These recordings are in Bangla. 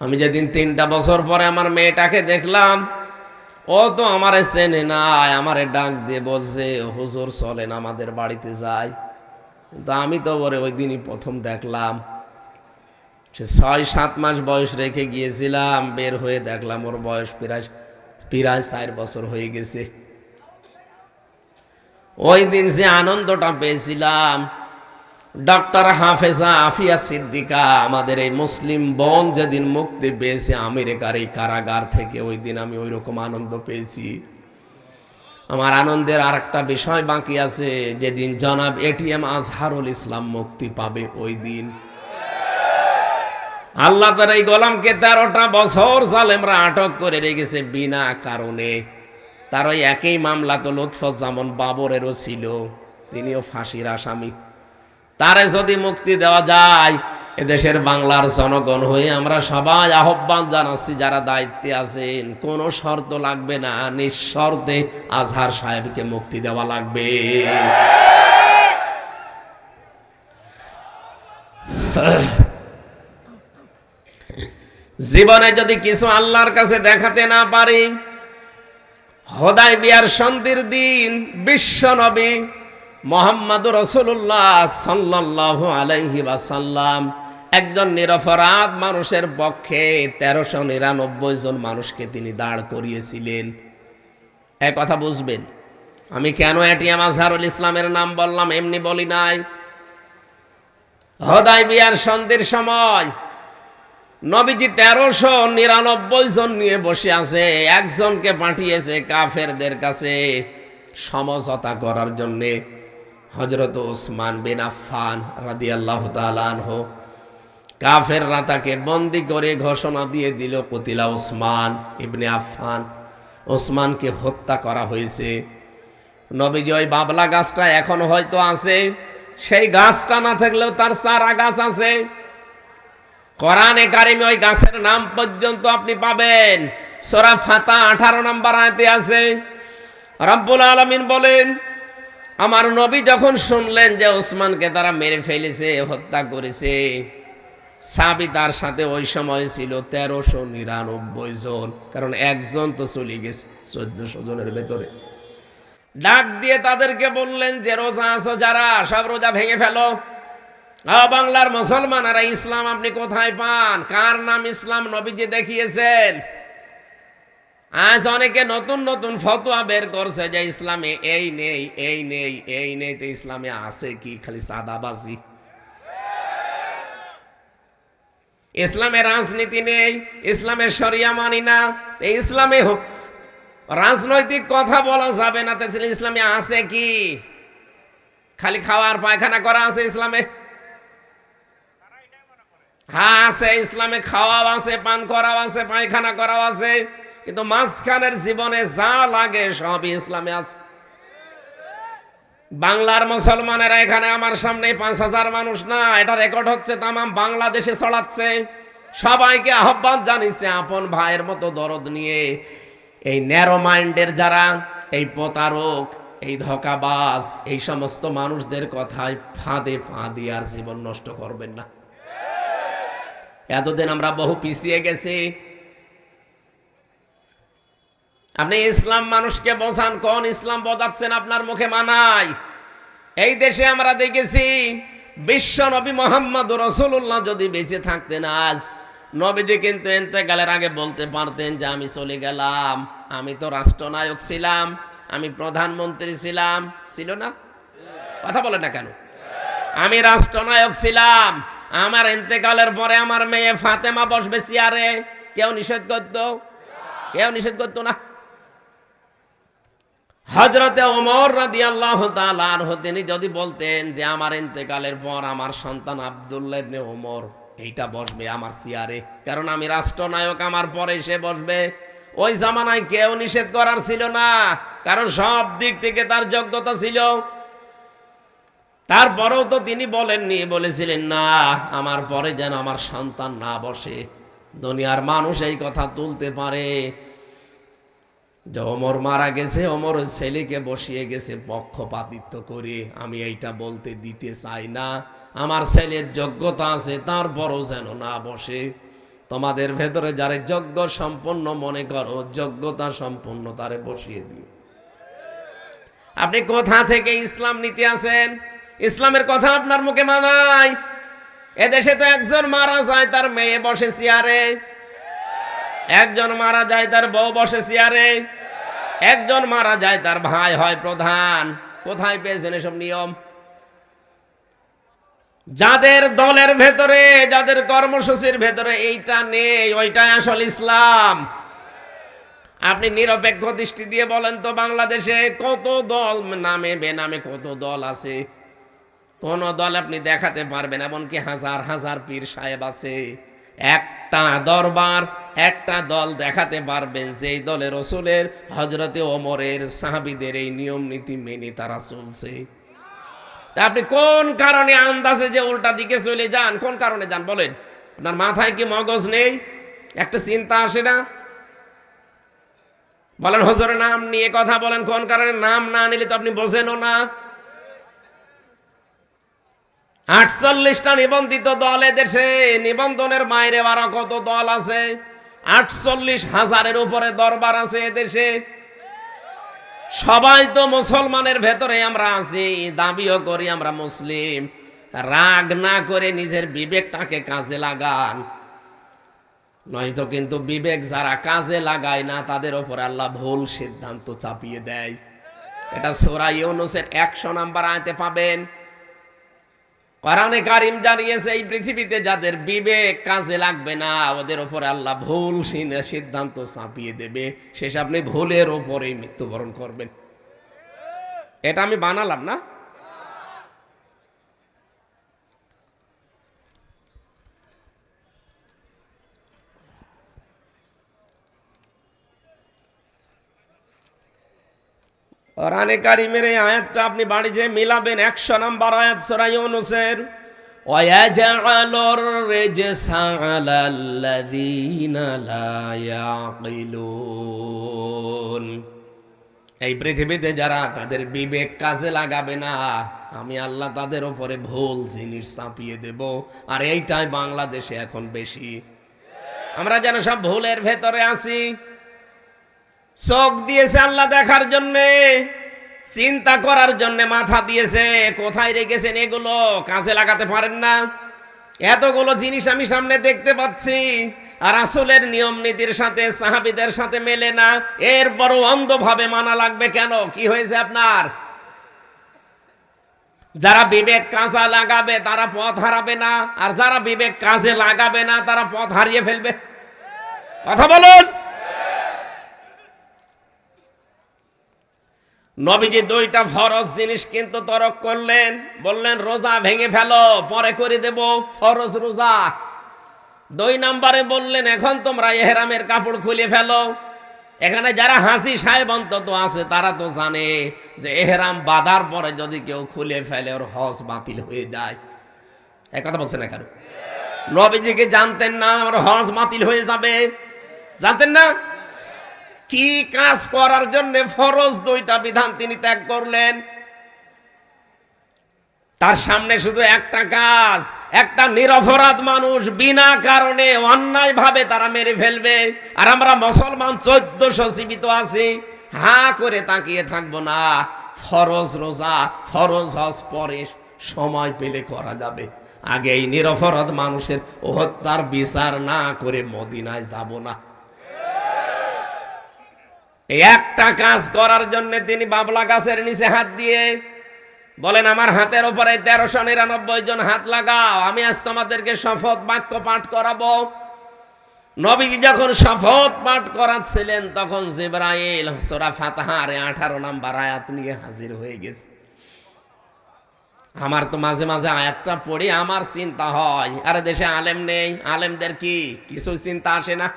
আমি যেদিন তিনটা বছর পরে আমার মেয়েটাকে দেখলাম, ও তো আমারে চেনে নাই, আমারে ডাক দিয়ে বলছে, হুজুর, চলেন আমাদের বাড়িতে যাই। কিন্তু আমি তো ওরে ওই দিনই প্রথম দেখলাম। সে ছয়, সাত মাস বয়স রেখে গিয়েছিলাম, বের হয়ে দেখলাম ওর বয়স প্রায় প্রায় চার বছর হয়ে গেছে। ওই দিন যে আনন্দটা পেয়েছিলাম ডক্টর হাফেজা আফিয়া সিদ্দিকা, আমাদের এই মুসলিম বোন যেদিন মুক্তি পেয়েছে আমেরিকার এই কারাগার থেকে, ওই দিন আমি ওই রকম আনন্দ পেয়েছি। আমার আনন্দের আর একটা বিষয় বাকি আছে, যেদিন জনাব এটিএম আজহারুল ইসলাম মুক্তি পাবে ওই দিন। আল্লাহ তার এই গোলামকে তেরোটা বছর জালেমরা আটক করে রেখেছে বিনা কারণে। তার ওই একই মামলা তো লুৎফুজ্জামান বাবরেরও ছিল, তিনিও ফাঁসির আসামি। তারে যদি মুক্তি দেওয়া যায়, এদেশের বাংলার জনগণ হয়ে আমরা সবাই আহ্বান জানাচ্ছি, যারা দায়িত্বে আছেন, কোনো শর্ত লাগবে না, নিঃশর্তে আজহার সাহেবকে মুক্তি দেওয়া লাগবে। জীবনে যদি কিছু আল্লাহর কাছে দেখাতে না পারি হদায় বিয়ার সন্ধির দিন, বিশ্ব নবী মোহাম্মদ রসুল্লাহ সাল্লাহ আলাইহি বাসাল্লাম একজন নিরপরাধ মানুষের পক্ষে তেরোশো নিরানব্বই জন মানুষকে তিনি দাঁড় করিয়েছিলেন। এক কথা বুঝবেন। আমি কেন এটিএম আজহারুল ইসলামের নাম বললাম এমনি বলি নাই। হদাই বিয়ার সন্ধির সময় নবীজি তেরোশো নিরানব্বই জন নিয়ে বসে আছে, একজনকে পাঠিয়েছে কাফেরদের কাছে সমঝোতা করার জন্যে। হজরত ওসমান বিন আফফান রাদি আল্লাহ তালানহ কাফেররা তাকে বন্দি করে ঘোষণা দিয়ে দিল, কতিলা ওসমান ইবনে আফফান, ওসমানকে হত্যা করা হয়েছে। নবীজি ওই বাবলা গাছটা এখন হয়তো আছে। সেই গাছটা না থাকলেও তার চারা গাছ আছে। কোরআনে কারিমে ওই গাছের নাম পর্যন্ত আপনি পাবেন। সোরা ফাতা আঠারো নম্বর আয়তে আছে। রব্বুল আলমিন বলেন আমার নবী যখন শুনলেন যে ওসমানকে তারা মেরে ফেলেছে, হত্যা করেছে, সাবি তার সাথে ওই সময় ছিল তেরোশো নিরানব্বই জন, কারণ একজন তো চলে গেছে চোদ্দশো জনের ভেতরে। ডাক দিয়ে তাদেরকে বললেন, যে রোজা আছো যারা, সব রোজা ভেঙে ফেলো। বাংলার মুসলমানেরা ইসলাম আপনি কোথায় পান? কার নাম ইসলাম নবীজি দেখিয়েছেন? আজ অনেকে নতুন নতুন ফতোয়া বের করছে যে ইসলামে এই নেই এই নেই এই নেই, তো ইসলামে আছে কি? খালি সাদাবাজি। ইসলামে রাজনীতি নেই, ইসলামের শরিয়া মানি না ইসলামে রাজনৈতিক কথা বলা যাবে না তাছাড়া ইসলামে আছে কি? খালি খাওয়ার পায়খানা করা আছে ইসলামে? হ্যাঁ আছে, ইসলামে খাওয়াও আছে, পান করাও আছে, পায়খানা করাও আছে। কিন্তু মাঝখানের জীবনে যা লাগে সবই ইসলামে আছে। বাংলার মুসলমানেরা এখানে আমার সামনে পাঁচ হাজার মানুষ না, এটা রেকর্ড হচ্ছে, তামাম বাংলাদেশে ছড়াচ্ছে। সবাইকে আহ্বান জানিয়েছে, আপন ভাইয়ের মতো দরদ নিয়ে। এই ন্যারো মাইন্ডের যারা, এই প্রতারক, এই ধকাবাজ, এই সমস্ত মানুষদের কথায় ফাঁদে ফাঁদি আর জীবন নষ্ট করবেন না। এতদিন আমরা বহু পিছিয়ে গেছি আপনি ইসলাম মানুষকে বোঝান, কোন ইসলাম বোঝাচ্ছেন আপনার মুখে মানায়? এই দেশে আমরা দেখেছি, বিশ্ব নবী মোহাম্মদ রসুল্লাহ যদি বেঁচে থাকতেন আজ, নবীজি কিন্তু এতেকালের আগে বলতে পারতেন যে, আমি চলে গেলাম, আমি তো রাষ্ট্রনায়ক ছিলাম, আমি প্রধানমন্ত্রী ছিলাম। ছিল না? কথা বলে না কেন? আমি রাষ্ট্রনায়ক ছিলাম, আমার এতেকালের পরে আমার মেয়ে ফাতেমা বসবে চেয়ারে। কেউ নিষেধ করতো? কেউ নিষেধ করতো না? হজরতে ওমর রাদি আল্লাহ তালার তিনি যদি বলতেন যে আমার ইন্তেকালের পর আমার সন্তান আবদুল্লাহ ইবনে ওমর, এইটা বসবে আমার চেয়ারে কারণ আমি রাষ্ট্রনায়ক, আমার পরে সে বসবে। ওই জামানায় কেউ নিষেধ করার ছিল না, কারণ সব দিক থেকে তার যোগ্যতা ছিল। তারপরেও তো তিনি বলেননি, বলেছিলেন, না, আমার পরে যেন আমার সন্তান না বসে। দুনিয়ার মানুষ এই কথা তুলতে পারে যে অমর মারা গেছে অমর ছেলেকে বসিয়ে গেছে পক্ষপাতিত্ব করে। আমি এইটা বলতে দিতে চাই না। আমার ছেলের যোগ্যতা আছে, তারপরও যেন না বসে। তোমাদের ভেতরে যারে যোগ্য সম্পন্ন মনে করো, যোগ্যতা সম্পন্ন তারে বসিয়ে দিও। আপনি কোথা থেকে ইসলাম নিতে আসেন? ইসলামের কথা আপনার মুখে মানায়। এদেশে তো একজন মারা যায়, তার মেয়ে বসে চেয়ারে। একজন মারা যায়, তার বউ বসে চেয়ারে। একজন মারা যায়, তার ভাই হয় প্রধান। কোথায় পেয়েছেন এসব নিয়ম? যাদের দলের ভেতরে, যাদের কর্মসূচির ভেতরে এইটা নেই, ওইটাই আসল ইসলাম। আপনি নিরপেক্ষ দৃষ্টি দিয়ে বলেন তো, বাংলাদেশে কত দল নামে, বেনামে কত দল আছে? কোন দল আপনি দেখাতে পারবেন, এমনকি হাজার হাজার পীর সাহেব আছে। একটা দরবার একটা দল দেখাতে পারবেন যেই দলের রসুলের হজরতে ওমরের সাহাবিদের এই নিয়ম নীতি মেনে তারা চলছে। আপনি কোন কারণে আন্দাজে যে উল্টা দিকে চলে যান? কোন কারণে যান বলেন? আপনার মাথায় কি মগজ নেই? একটা চিন্তা আসে না? বলেন হজরের নাম নিয়ে কথা বলেন, কোন কারণে? নাম না নিলে তো আপনি বোঝেনও না। আটচল্লিশটা নিবন্ধিত দল দেশে নিবন্ধনের বাইরে আরও কত দল আছে? আটচল্লিশ হাজারের উপরে দরবার আছে এদেশে। সবাই তো মুসলমানের ভেতরে আমরা আছি, দাবিও করি আমরা মুসলিম। রাগ না করে নিজের বিবেকটাকে কাজে লাগান। নয়তো কিন্তু বিবেক যারা কাজে লাগায় না, তাদের ওপর আল্লাহ ভুল সিদ্ধান্ত চাপিয়ে দেয়। এটা সোরা ইউনুসের একশো নাম্বার আয়তে পাবেন। কোরআনে কারিম জানিয়েছে, এই পৃথিবীতে যাদের বিবেক কাজে লাগবে না, ওদের ওপরে আল্লাহ ভুল সিদ্ধান্ত চাপিয়ে দেবে। শেষ আপনি ভুলের ওপরেই মৃত্যুবরণ করবেন। এটা আমি বানালাম না? কোরআনে কারিমের এই আয়াতটা আপনি বাড়ি যে মিলাবেন একশো নাম্বার আয়াত সরাই অনুসের ويجعل الرجس على الذين لا يعقلون এই পৃথিবীতে যারা তাদের বিবেক কাজে লাগাবে না আমি আল্লাহ তাদের উপরে ভুল জিনিস চাপিয়ে দেব আর এইটাই বাংলাদেশে এখন বেশি আমরা যেন সব ভুলের ভেতরে আছি চোখ দিয়েছে আল্লাহ দেখার জন্যে, চিন্তা করার জন্য মাথা দিয়েছে, কোথায় রেখেছেন এগুলো, কাজে লাগাতে পারেন না। এতগুলো জিনিস আমি সামনে দেখতে পাচ্ছি, আর আসলের নিয়ম নীতির সাথে, সাহাবিদের সাথে মেলে না। এরপরও অন্ধভাবে মানা লাগবে কেন? কি হয়েছে আপনার? যারা বিবেক কাজে লাগাবে, তারা পথ হারাবে না। আর যারা বিবেক কাজে লাগাবে না, তারা পথ হারিয়ে ফেলবে। কথা বলুন! নবীজি দুইটা ফরজ জিনিস কিন্তু তরক করলেন। বললেন, রোজা ভেঙে ফেলো, পরে করে দেব ফরজ রোজা। দুই নম্বরে বললেন, এখন তোমরা এহরামের কাপড় খুলে ফেলো। এখানে যারা হাসি সাহেব অন্তত আছে, তারা তো জানে যে এহরাম বাঁধার পরে যদি কেউ খুলে ফেলে, ওর হজ বাতিল হয়ে যায়। এক কথা বলছেন না নবীজিকে জানতেন না আমার হজ বাতিল হয়ে যাবে। জানতেন না? কি কাজ করার জন্য ফরজ দুইটা বিধান তিনি ত্যাগ করলেন? তার সামনে শুধু একটা কাজ, একটা নিরপরাধ মানুষ বিনা কারণে অন্যায় ভাবে তারা মেরে ফেলবে। আর আমরা মুসলমান চোদ্দশো জীবিত আছি, হা করে তাকিয়ে থাকব না। ফরজ রোজা, ফরজ হজ পরে সময় পেলে করা যাবে। আগে এই নিরপরাধ মানুষের হত্যার বিচার না করে মদিনায় যাব না। একটা কাজ করার জন্য তিনি বাবলা গাছের নিচে হাত দিয়ে বলেন, আমার হাতের উপরে তেরোশো নিরানব্বই জন হাত লাগাও, আমি আজ তোমাদেরকে শপথ বাক্য পাঠ করাবো। নবী যখন শপথ পাঠ করাচ্ছিলেন, তখন জিব্রাইল সোরা ফাতাহার আঠারো নাম্বার আয়াত নিয়ে হাজির হয়ে গেছে। আমার তো মাঝে মাঝে আয়াতটা পড়ি আমার চিন্তা হয়, আরে দেশে আলেম নেই, আলেমদের কি কিছু চিন্তা আসে না?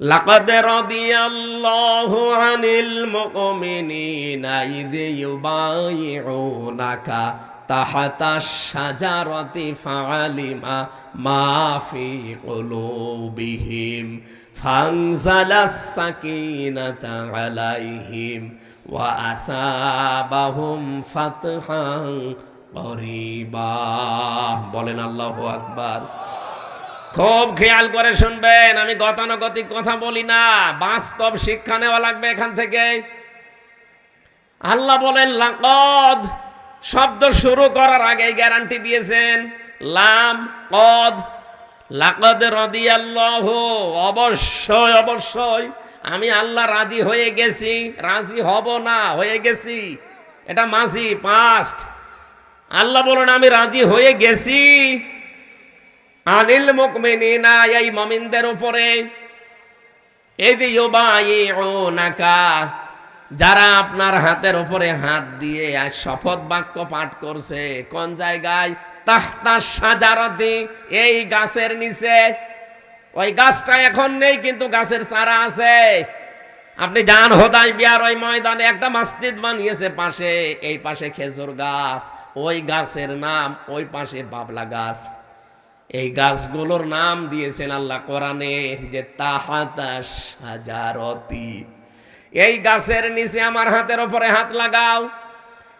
لقد رضي الله عن المؤمنين إذ يبايعونك تحت الشجرة فعلم ما في قلوبهم فانزل السكينة عليهم وأثابهم فتحا قريبا بولن الله أكبر খুব খেয়াল করে শুনবেন, আমি গতানুগতিক কথা বলি না। বাস্তব শিক্ষা নেওয়া লাগবে এখান থেকে। আল্লাহ বলেন, লাকদ শব্দ শুরু করার আগে গ্যারান্টি দিয়েছেন। লাম, কদ, লাকদ রদিয়াল্লাহু, অবশ্যই অবশ্যই আমি আল্লাহ রাজি হয়ে গেছি। রাজি হব না, হয়ে গেছি। এটা মাঝি পাস্ট আল্লাহ বলেন, আমি রাজি হয়ে গেছি। আনিল মুকমিনিনা উপরে। ইউবাইউনাকা যারা আপনার হাতের উপরে হাত দিয়ে আর শপথ বাক্য পাঠ করছে, কোন জায়গায়? তাহতা সাজারতি, এই গাছের নিচে। ওই গাছটা এখন নেই, কিন্তু গাছের চারা আছে। আপনি যান হোদাই বিয়ার ওই ময়দানে, একটা মসজিদ বানিয়েছে পাশে, এই পাশে খেজুর গাছ, ওই গাছের নাম, ওই পাশে বাবলা গাছ। এই গাছগুলোর নাম দিয়েছেন আল্লাহ কোরআনে যে তাহাতা এই গাছের নিচে আমার হাতের ওপরে হাত লাগাও।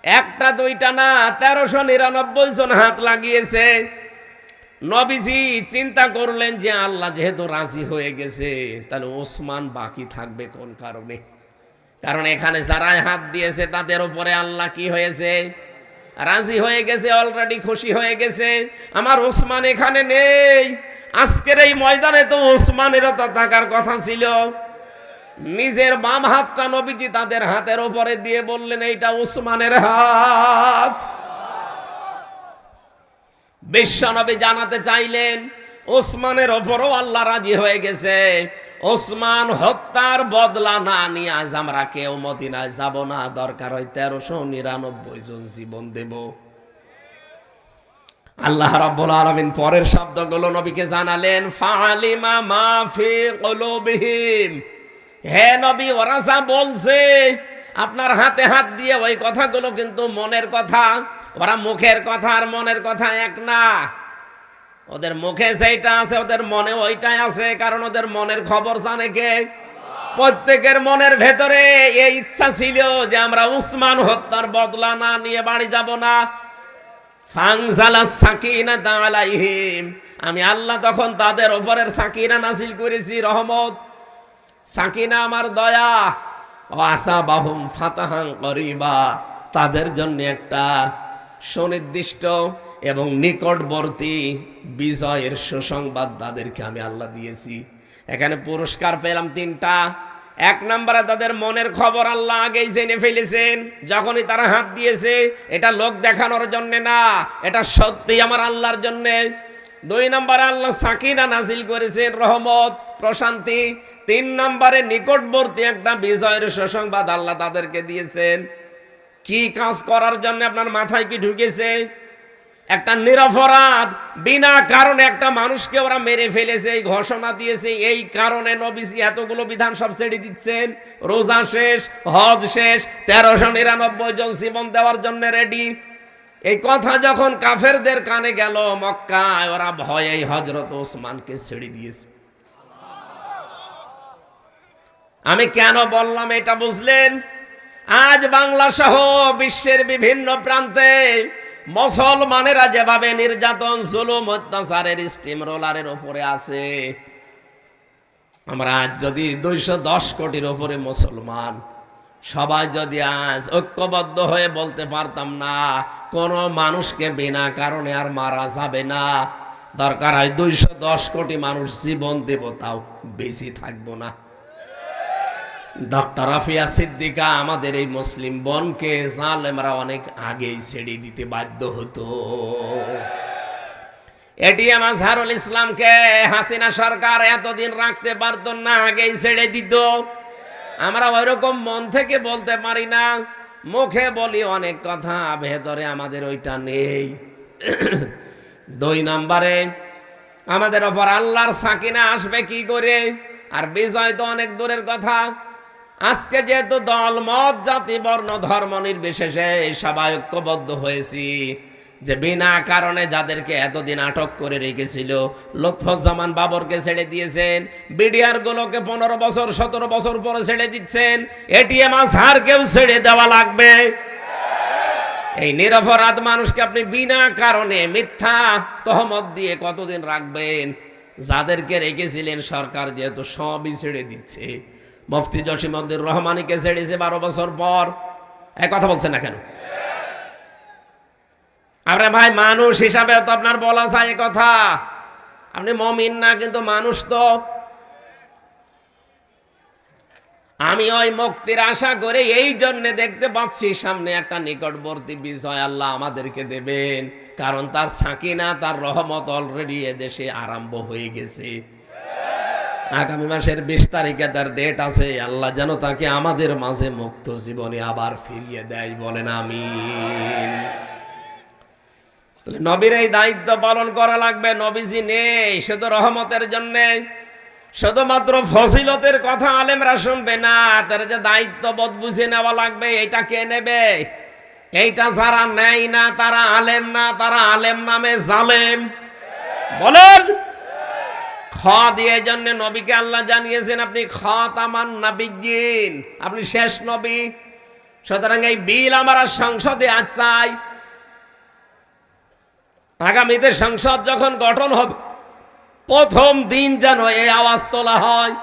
একটা, দুইটা না, তেরোশো নিরানব্বই জন হাত লাগিয়েছে। নবীজি চিন্তা করলেন যে আল্লাহ যেহেতু রাজি হয়ে গেছে, তাহলে ওসমান বাকি থাকবে কোন কারণে? কারণ এখানে যারাই হাত দিয়েছে, তাদের উপরে আল্লাহ কি হয়েছে? রাজি হয়ে গেছে অলরেডি খুশি হয়ে গেছে। আমার ওসমান এখানে নেই। আজকের এই ময়দানে তো ওসমানেরও তো থাকার কথা ছিল। নিজের বাম হাতটা নবীজি তাদের হাতের ওপরে দিয়ে বললেন, এইটা উসমানের হাত। বিশ্বনবী জানাতে চাইলেন, ওসমানের ওপরও আল্লাহ রাজি হয়ে গেছে। ওসমান হত্যার বদলা না নিয়ে আজ আমরা কেউ মদিনায় যাব না। দরকার হয় তেরোশো নিরানব্বই জন জীবন দেব। আল্লাহ রাব্বুল আলামিন পরের শব্দগুলো নবীকে জানালেন ফালিমা মা ফি কুলুবিহিম। হে নবী, ওরা যা বলছে, আপনার হাতে হাত দিয়ে ওই কথাগুলো কিন্তু মনের কথা, ওরা মুখের কথা আর মনের কথা এক না। ওদের মুখে সেইটা আছে, ওদের মনে ওইটাই আছে, কারণ ওদের মনের খবর জানে কে? প্রত্যেকের মনের ভেতরে এই ইচ্ছা ছিল যে আমরা উসমান হত্যার বদলা না নিয়ে বাড়ি যাব না। আমি আল্লাহ তখন তাদের ওপরের সাকিনা নাসিল করেছি, রহমত। সাকিনা আমার দয়া। ও আসা বাহুম ফাতাহাং করিবা। তাদের জন্য একটা সুনির্দিষ্ট এবং নিকটবর্তী বিজয়ের সুসংবাদ তাদেরকে আমি আল্লাহ দিয়েছি। এখানে পুরস্কার পেলাম তিনটা। এক নম্বরে তাদের মনের খবর আল্লাহ আগেই জেনে ফেলেছেন, যখনই তারা হাত দিয়েছে, এটা লোক দেখানোর জন্য না, এটা সত্যি আমার আল্লাহর জন্যে। দুই নম্বরে আল্লাহ সাকিনা নাজিল করেছেন রহমত, প্রশান্তি। তিন নম্বরে নিকটবর্তী একটা বিজয়ের সুসংবাদ আল্লাহ তাদেরকে দিয়েছেন। কি কাজ করার জন্য আপনার মাথায় কি ঢুকেছে? একটা নিরপরাধ, বিনা কারণে একটা মানুষকে ওরা মেরে ফেলেছে, এই ঘোষণা দিয়েছে, এই কারণে নবীজি এতগুলো বিধান সব ছেড়ে দিচ্ছেন। রোজা শেষ, হজ শেষ, তেরোশো নিরানব্বই জন জীবন দেওয়ার জন্য রেডি এই কথা যখন কাফেরদের কানে গেল, মক্কায় ওরা ভয়ে হজরত ওসমানকে ছেড়ে দিয়েছে। আমি কেন বললাম এটা বুঝলেন? আজ বাংলা সহ বিশ্বের বিভিন্ন প্রান্তে মুসলমানেরা যেভাবে নির্যাতন, জুলুম, অত্যাচারের স্টিম রোলারের উপরে আছে, আমরা আজ যদি দুইশো দশ কোটির উপরে মুসলমান, সবাই যদি আজ ঐক্যবদ্ধ হয়ে বলতে পারতাম না, কোনো মানুষকে বিনা কারণে আর মারা যাবে না, দরকার হয় দুইশো দশ কোটি মানুষ জীবন দেব তাও বেশি থাকব না। ডক্টর আফিয়া সিদ্দিকা, আমাদের এই মুসলিম বনকে জালেমরা অনেক আগেই ছেড়ে দিতে বাধ্য হতো। এটিএম আজহারুল ইসলামকে হাসিনা সরকার এতদিন রাখতে পারতো না, আগেই ছেড়ে দিত। আমরা ওইরকম মন থেকে বলতে পারি না, মুখে বলি অনেক কথা, ভেতরে আমাদের ওইটা নেই। দুই নম্বরে, আমাদের ওপর আল্লাহর সাকিনা আসবে কি করে? আর বিজয় তো অনেক দূরের কথা। আজকে যেহেতু দল, মত, জাতি, বর্ণ, ধর্ম নির্বিশেষে সবাই ঐক্যবদ্ধ হয়েছি যে বিনা কারণে যাদেরকে এতদিন আটক করে রেখেছিল লুৎফুজ্জামান বাবরকে ছেড়ে দিয়েছেন, বিডিআর গুলোকে পনেরো বছর, সতেরো বছর পরে ছেড়ে দিচ্ছেন, এটিএম আজহারকেও ছেড়ে দেওয়া লাগবে। এই নিরপরাধ মানুষকে আপনি বিনা কারণে মিথ্যা তহমত দিয়ে কতদিন রাখবেন? যাদেরকে রেখেছিলেন সরকার যেহেতু সবই ছেড়ে দিচ্ছে। মুফতি জসিমউদ্দিন রহমানিকে ছেড়েছে বারো বছর পর। এক কথা বলছেন না কেন? আরে ভাই, মানুষ হিসাবে তো আপনার বলা যায় কথা। আপনি মমিন না, কিন্তু মানুষ তো। আমি ওই মুক্তির আশা করে এই জন্য দেখতে পাচ্ছি, সামনে একটা নিকটবর্তী বিষয় আল্লাহ আমাদেরকে দেবেন। কারণ তার সাকিনা, তার রহমত অলরেডি দেশে আরম্ভ হয়ে গেছে। আগামী মাসের বিশ তারিখে তার ডেট আছে। আল্লাহ যেন তাকে আমাদের মাঝে মুক্ত জীবনে আবার ফিরিয়ে দেয় বলেন আমি নবীর এই দায়িত্ব পালন করা লাগবে, নবীজি নেই, শুধু রহমতের জন্যে। শুধুমাত্র ফসিলতের কথা আলেমরা শুনবে না, তার যে দায়িত্ববোধ বুঝে নেওয়া লাগবে এটা কে নেবে? এইটা যারা নেয় না, তারা আলেম না, তারা আলেম নামে জালেম। বলেন! দিয়ে জন্য নবীকে আল্লাহ জানিয়েছেন, আপনি খ তামান নাবিগিন আপনি শেষ নবী। সুতরাং এই বিল আমার আর সংসদে আজ চাই। আগামীতে সংসদ যখন গঠন হবে, প্রথম দিন যেন এই আওয়াজ তোলা হয়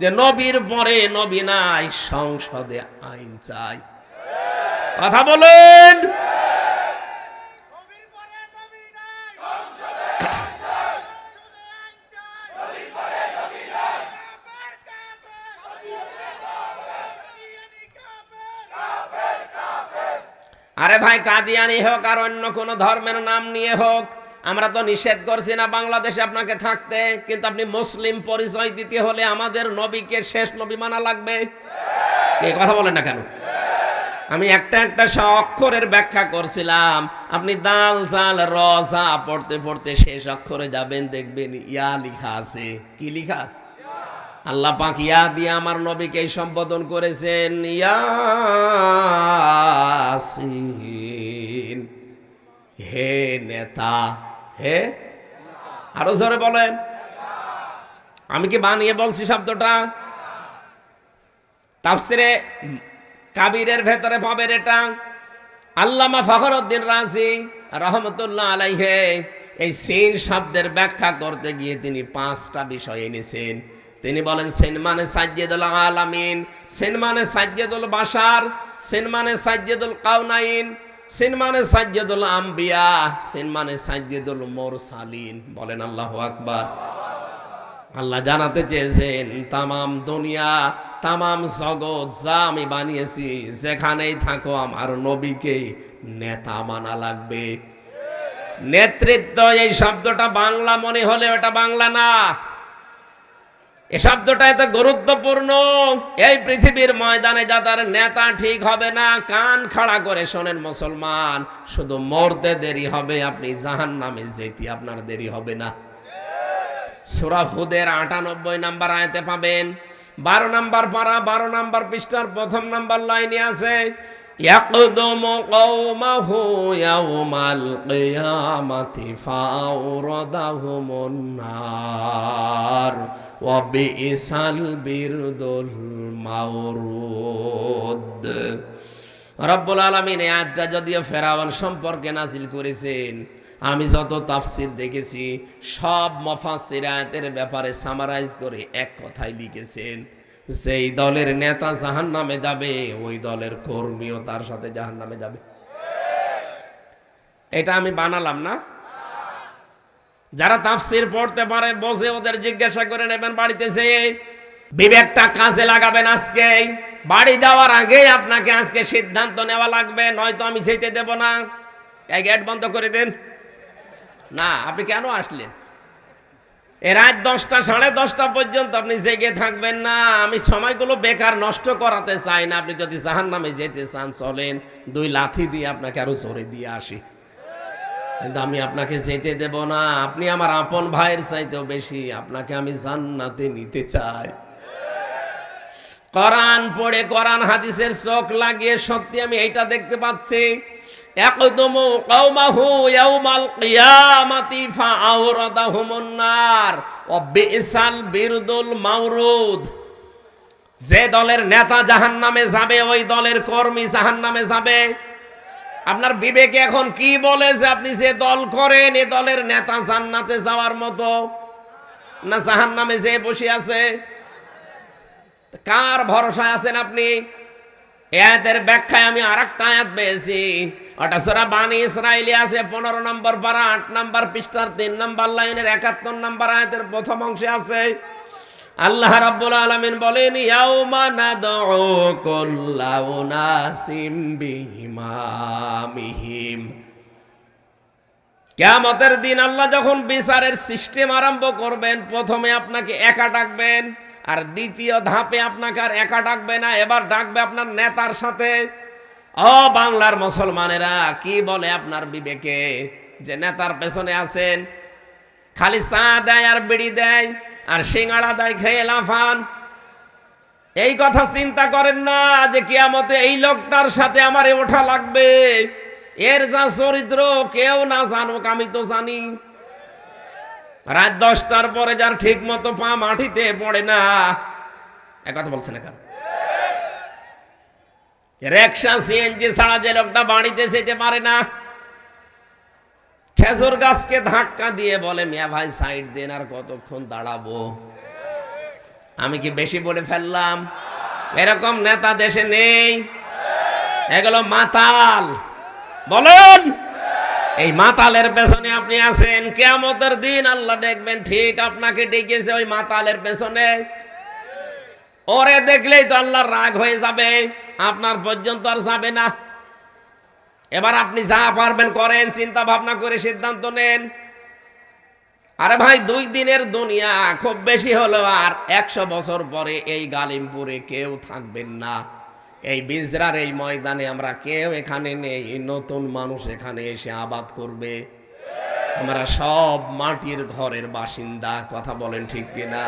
যে নবীর পরে নবী নাই, সংসদে আইন চাই। কথা বলেন। আরে ভাই, কাদিয়ানি হোক আর অন্য কোন ধর্মের নাম নিয়ে হোক, আমরা তো নিষেধ করছি না বাংলাদেশে আপনাকে থাকতে, কিন্তু আপনি মুসলিম পরিচয় দিতে হলে আমাদের নবীকে শেষ নবী মানা লাগবে। এই কথা বলেন না কেন? আমি একটা একটা অক্ষরের ব্যাখ্যা করছিলাম। আপনি দাল চাল রসা পড়তে পড়তে শেষ অক্ষরে যাবেন, দেখবেন ইয়া লিখা আছে। কি লিখা আছে? আল্লাহ পাক ইয়া দিয়ে আমার নবীকে সম্বোধন করেছেন ইয়াসিন। হে নেতা, হে আরও জোরে বলেন। আমি কি বানিয়ে বলছি শব্দটা? তাফসিরে কাবিরের ভেতরে পাবেন এটা। আল্লামা ফখরুদ্দিন রাজি রহমতুল্লাহ আলাইহে, এই সিন শব্দের ব্যাখ্যা করতে গিয়ে তিনি পাঁচটা বিষয় এনেছেন। তিনি বলেন সেন মানে সাজ্জেদুল আলামিন সেন মানে সাজ্জেদুল বাসার সেন মানে সাজ্জেদুল কাউনাইন সেন মানে সাজ্জেদুল আম্বিয়া সেন মানে সাজ্জেদুল মোরসালিন। বলেন, আল্লাহ আকবার। আল্লাহ জানাতে চেয়েছেন, তামাম দুনিয়া, তামাম জগৎ যা আমি বানিয়েছি, যেখানেই থাকো আমার নবীকে নেতা মানা লাগবে। নেতৃত্ব, এই শব্দটা বাংলা মনে হলে ওটা বাংলা না। এ শব্দটা এত গুরুত্বপূর্ণ। এই পৃথিবীর ময়দানে যাদের নেতা ঠিক হবে না। কান খাড়া করে শোনেন মুসলমান, শুধু মরতে দেরি হবে, আপনি জাহান নামে যেতে আপনার দেরি হবে না। সুরা হুদের আটানব্বই নাম্বার আয়তে পাবেন। বারো নাম্বার পারা, বারো নাম্বার পৃষ্ঠার প্রথম নাম্বার লাইনে আছে يقدم قومه يوم القيامة فأوردهم النار وبئس البرد المورود রব্বুল আলমিন এই আয়াতটা যদিও ফেরাওয়ান সম্পর্কে নাজিল করেছেন আমি যত তাফসির দেখেছি সব মফাসির আয়াতের ব্যাপারে সামারাইজ করে এক কথাই লিখেছেন যেই দলের নেতা জাহান নামে যাবে, ওই দলের কর্মীও তার সাথে জাহান নামে যাবে। এটা আমি বানালাম না। যারা তাফসির পড়তে পারে বসে ওদের জিজ্ঞাসা করে নেবেন বাড়িতে যেয়ে বিবেকটা কাজে লাগাবেন আজকে। বাড়ি যাওয়ার আগে আপনাকে আজকে সিদ্ধান্ত নেওয়া লাগবে, নয়তো আমি যেতে দেব না। এই গেট বন্ধ করে দেন। না, আপনি কেন আসলেন? রাত দশটা, সাড়ে দশটা পর্যন্ত আপনি জেগে থাকবেন না। আমি সময়গুলো বেকার নষ্ট করাতে চাই না। আপনি যদি জাহান নামে যেতে চান, চলেন, দুই লাথি দিয়ে আপনাকে আরও জোরে দিয়ে আসি। কিন্তু আমি আপনাকে যেতে দেব না। আপনি আমার আপন ভাইয়ের চাইতেও বেশি। আপনাকে আমি জান্নাতে নিতে চাই। কোরআন পড়ে, কোরআন হাদিসের চোখ লাগিয়ে সত্যি আমি এইটা দেখতে পাচ্ছি। যে দলের নেতা জাহান্নামে যাবে, ওই দলের কর্মী জাহান্নামে যাবে। আপনার বিবেকে এখন কি বলে যে আপনি যে দল করেন, এ দলের নেতা জান্নাতে যাওয়ার মতো? না জাহান নামে যে বসে আছে? কার ভরসায় আছেন আপনি? এদের ব্যাখ্যায় আমি আর একটা আয়াত পেয়েছি। ওটা সোরা বানি ইসরায়েলি আছে, পনেরো নম্বর পারা, আট নম্বর পৃষ্ঠার, তিন নম্বর লাইনের, একাত্তর নম্বর আয়াতের প্রথম অংশে আছে। আল্লাহ রাব্বুল আলামিন বলেন, ইয়াউমা নাদউ কুল্লা উনাসিম বিইমামিহিম। কিয়ামতের দিন আল্লাহ যখন বিচারের সিস্টেম আরম্ভ করবেন, প্রথমে আপনাকে একা ডাকবেন। আর দ্বিতীয় ধাপে আপনাকে আর একা ডাকবে না, এবার ডাকবে আপনার নেতার সাথে। ও বাংলার মুসলমানেরা, কি বলে আপনার বিবেকে? যে নেতার পেছনে আছেন। খালি চা দেয় আর বিড়ি দেয়, আর সিঙ্গাড়া দেয়, খেয়ে লাফান। এই কথা চিন্তা করেন না যে কিয়ামতে এই লোকটার সাথে আমারে ওঠা লাগবে। এর যা চরিত্র, কেউ না জানুক, আমি তো জানি। রাত দশটার পরে যার ঠিক মতো পা মাটিতে পড়ে না এক কথা বলছেন এখন রেকশা সিএনজি ছাড়া যে লোকটা বাড়িতে যেতে পারে না, খেজুর গাছকে ধাক্কা দিয়ে বলে, মিয়া ভাই, সাইড দেন আর কতক্ষণ দাঁড়াবো? আমি কি বেশি বলে ফেললাম? এরকম নেতা দেশে নেই। এগুলো মাতাল। বলেন! এই মাতালের পেছনে আপনি আছেন, কেয়ামতের দিন আল্লাহ দেখবেন ঠিক আপনাকে ডেকেছে ওই মাতালের পেছনে। ওরে দেখলেই তো আল্লাহর রাগ হয়ে যাবে, আপনার পর্যন্ত আর যাবে না। এবার আপনি যা পারবেন করেন চিন্তা ভাবনা করে সিদ্ধান্ত নেন। আরে ভাই, দুই দিনের দুনিয়া খুব বেশি হলো আর একশো বছর পরে এই গালিমপুরে কেউ থাকবেন না। এই বিজরার এই ময়দানে আমরা কেউ এখানে নেই, নতুন মানুষ এখানে এসে আবাদ করবে। আমরা সব মাটির ঘরের বাসিন্দা, কথা বলেন ঠিক কিনা?